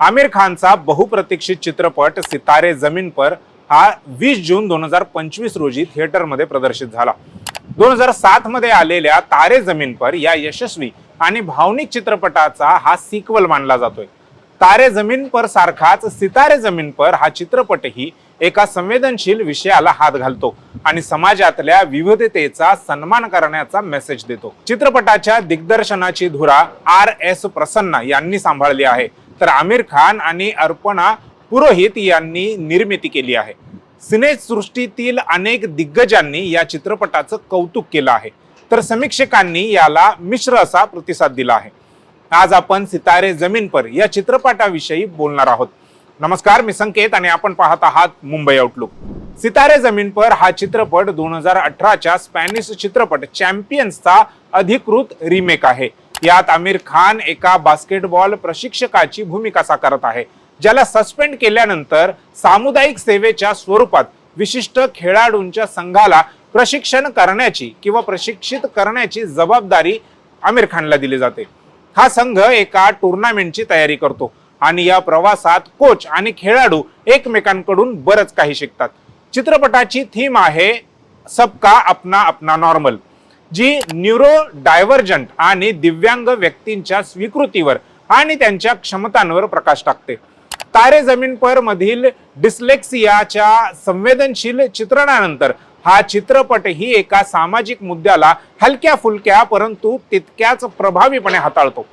आमिर खानचा बहुप्रतीक्षित चित्रपट सितारे जमीन पर हा वीस जून दोन हजार पंचवीस रोजी थिएटरमध्ये प्रदर्शित झाला. दोन हजार सात मध्ये आलेल्या तारे जमीन पर या यशस्वी आणि भावनिक चित्रपटाचा हा सिक्वल मानला जातोय. तारे जमीन पर सारखाच सितारे जमीन पर हा चित्रपटही एका संवेदनशील विषयाला हात घालतो आणि समाजातल्या विविधतेचा सन्मान करण्याचा मेसेज देतो. चित्रपटाच्या दिग्दर्शनाची धुरा आर एस प्रसन्ना यांनी सांभाळली आहे. तर आमिर खान आणि अर्पणा पुरोहित यांनी निर्मिती केली आहे. सिनेसृष्टीतील अनेक दिग्गजांनी या चित्रपटाचं कौतुक केलं आहे. तर समीक्षकांनी याला मिश्र असा प्रतिसाद दिला आहे. आज आपण सितारे जमीन पर या चित्रपटाविषयी बोलणार आहोत. नमस्कार मी संकेत आणि आपण पाहत आहात मुंबई आउटलुक सितारे जमीन पर हा चित्रपट दोन हजार अठराच्या स्पॅनिश चित्रपट चॅम्पियन्सचा अधिकृत रिमेक आहे. यात आमिर खान एका बास्केटबॉल प्रशिक्षकाची भूमिका साकारत आहे ज्याला सस्पेंड केल्यानंतर सामुदायिक सेवेच्या स्वरूपात विशिष्ट खेळाडूंच्या संघाला प्रशिक्षण करण्याची किंवा प्रशिक्षित करण्याची जबाबदारी आमिर खानला दिली जाते. हा संघ एका टुर्नामेंटची तयारी करतो आणि या प्रवासात कोच आणि खेळाडू एकमेकांकडून बरंच काही शिकतात. चित्रपटाची थीम आहे सबका अपना अपना नॉर्मल जी न्यूरो डायव्हर्जंट आणि दिव्यांग व्यक्तींच्या स्वीकृतीवर आणि त्यांच्या क्षमतांवर प्रकाश टाकते. तारे जमीन पर मधील डिस्लेक्सियाच्या संवेदनशील चित्रणानंतर हा चित्रपटही एका सामाजिक मुद्द्याला हलक्या फुलक्या परंतु तितक्याच प्रभावीपणे हाताळतो.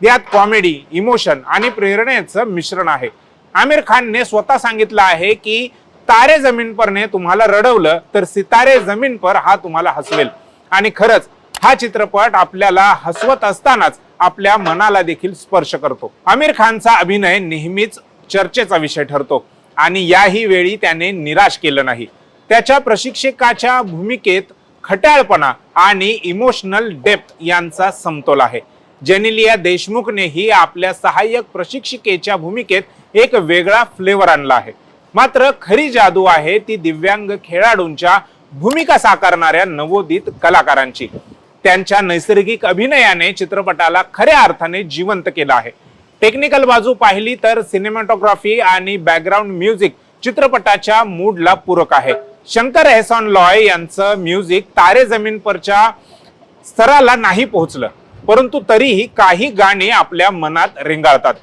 यात कॉमेडी इमोशन आणि प्रेरणेचं मिश्रण आहे. आमिर खानने स्वतः सांगितलं आहे की तारे जमीन परने तुम्हाला रडवलं तर सितारे जमीन पर हा तुम्हाला हसवेल. आणि खरंच हा चित्रपट आपल्याला हसवत असतानाच आपल्या मनाला देखील स्पर्श करतो. आमिर खानचा अभिनय नेहमीच चर्चेचा विषय ठरतो आणि याही वेळी त्याने निराश केलं नाही. त्याच्या प्रशिक्षकाच्या भूमिकेत खट्याळपणा आणि इमोशनल डेप्थ यांचा समतोल आहे. जेनिलिया देशमुखनेही आपल्या सहाय्यक प्रशिक्षिकेच्या भूमिकेत एक वेगळा फ्लेवर आणला आहे. मात्र खरी जादू आहे ती दिव्यांग खेळाडूंच्या भूमिका साकारणाऱ्या नवोदित कलाकारांची. त्यांच्या नैसर्गिक अभिनयाने चित्रपटाला खऱ्या अर्थाने जिवंत केलं आहे. टेक्निकल बाजू पाहिली तर सिनेमॅटोग्राफी आणि बॅकग्राऊंड म्युझिक चित्रपटाच्या मूडला पूरक आहे. शंकर एहसान लॉय यांचं म्युझिक तारे जमीन परच्या स्तराला नाही पोहोचलं परंतु तरीही काही गाणी आपल्या मनात रेंगाळतात.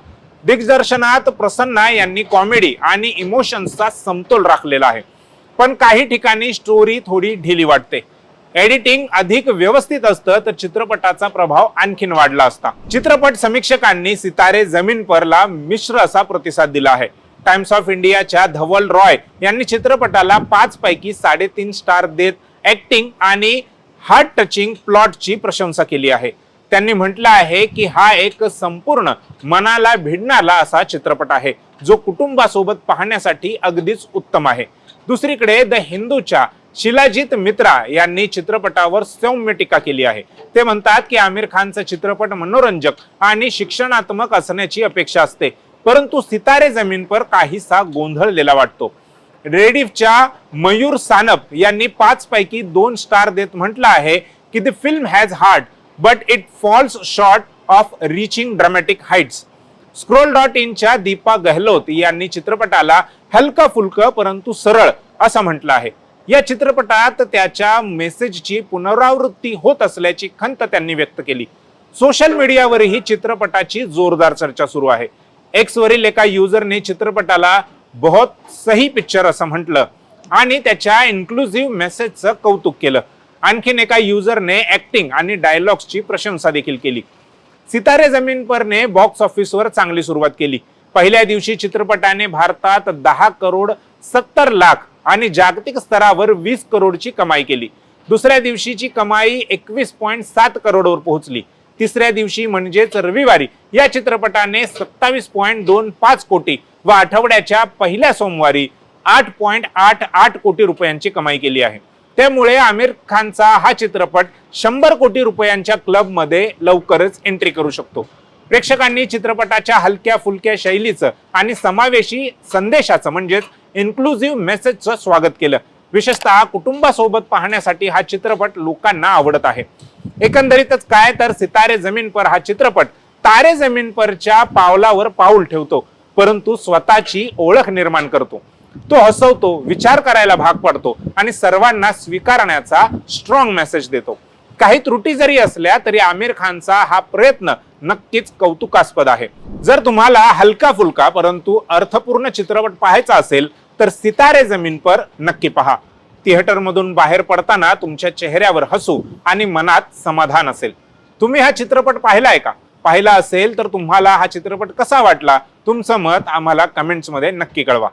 दिग्दर्शनात प्रसन्ना यांनी कॉमेडी आणि इमोशन्सचा समतोल राखलेला आहे. पण काही ठिकाणी स्टोरी थोडी ढिली वाटते. एडिटिंग अधिक व्यवस्थित असतं तर चित्रपटाचा प्रभाव आणखीन वाढला असता. चित्रपट समीक्षकांनी सितारे जमीन परला मिश्र असा प्रतिसाद दिला आहे. टाइम्स ऑफ इंडियाच्या धवल रॉय यांनी चित्रपटाला पाच पैकी साडेतीन स्टार देत ऍक्टिंग आणि हार्ट टचिंग प्लॉटची प्रशंसा केली आहे. त्यांनी म्हटलं आहे की हा एक संपूर्ण मनाला भिडणारा असा चित्रपट आहे जो कुटुंबासोबत पाहण्यासाठी अगदीच उत्तम आहे. दुसरीकडे द हिंदूच्या शिलाजीत मित्रा यांनी चित्रपटावर सौम्य टीका केली आहे. ते म्हणतात की आमिर खानचा चित्रपट मनोरंजक आणि शिक्षणात्मक असण्याची अपेक्षा असते परंतु सितारे जमीन पर काहीसा गोंधळलेला वाटतो. रेडिफच्या मयूर सानप यांनी पाच पैकी दोन स्टार देत म्हटलं आहे की the film has heart but it falls short of reaching dramatic heights scroll dot इनच्या Deepa Gehlot यांनी चित्रपटाला हलकं फुलकं परंतु सरळ असं म्हटलं आहे. या चित्रपटात त्याच्या मेसेजची पुनरावृत्ती होत असल्याची खंत त्यांनी व्यक्त केली. सोशल मीडियावरही चित्रपटाची जोरदार चर्चा सुरू आहे. एक्सवरील एका युजरने चित्रपटाला बहुत सही पिक्चर असं म्हटलं आणि त्याच्या इन्क्लुझिव्ह मेसेजचं कौतुक केलं. आणखीन एका युजरने ऍक्टिंग आणि डायलॉग्सची प्रशंसा देखील केली. सितारे जमीन परने बॉक्स ऑफिसवर चांगली सुरुवात केली. पहिल्या दिवशी चित्रपटाने भारतात दहा करोड सत्तर लाख आणि जागतिक स्तरावर वीस करोडची कमाई केली. दुसऱ्या दिवशीची कमाई एकवीस पॉईंट सात करोडवर पोहोचली. तिसऱ्या दिवशी म्हणजेच रविवारी या चित्रपटाने सत्तावीस पॉईंट दोन पाच कोटी व आठवड्याच्या पहिल्या सोमवारी आठ पॉईंट आठ आठ कोटी रुपयांची कमाई केली आहे. त्यामुळे आमिर खानचा हा चित्रपट शंभर कोटी रुपयांच्या क्लबमध्ये लवकरच एंट्री करू शकतो. प्रेक्षकांनी चित्रपटाच्या हलक्या फुलक्या शैलीचं आणि समावेशी संदेशाचं म्हणजेच इन्क्लुझिव्ह मेसेजचं स्वागत केलं. विशेषतः कुटुंबासोबत पाहण्यासाठी हा चित्रपट लोकांना आवडत आहे. एकंदरीतच काय तर सितारे जमीन पर हा चित्रपट तारे जमीन परच्या पावलावर पाऊल ठेवतो परंतु स्वतःची ओळख निर्माण करतो. तो हसवतो विचार करायला भाग पडतो आणि सर्वांना स्वीकारण्याचा स्ट्रॉंग मेसेज देतो. काही त्रुटी जरी असल्या तरी आमिर खानचा हा प्रयत्न नक्कीच कौतुकास्पद आहे. जर तुम्हाला हलका फुलका परंतु अर्थपूर्ण चित्रपट पाहायचा असेल तर सितारे जमीन पर नक्की पहा. थिएटर मधून बाहेर पडताना तुमच्या चेहऱ्यावर हसू आणि मनात समाधान असेल. तुम्ही हा चित्रपट पाहिलाय का? पाहिला असेल तर तुम्हाला हा चित्रपट कसा वाटला? तुमचं मत आम्हाला कमेंट्समध्ये नक्की कळवा.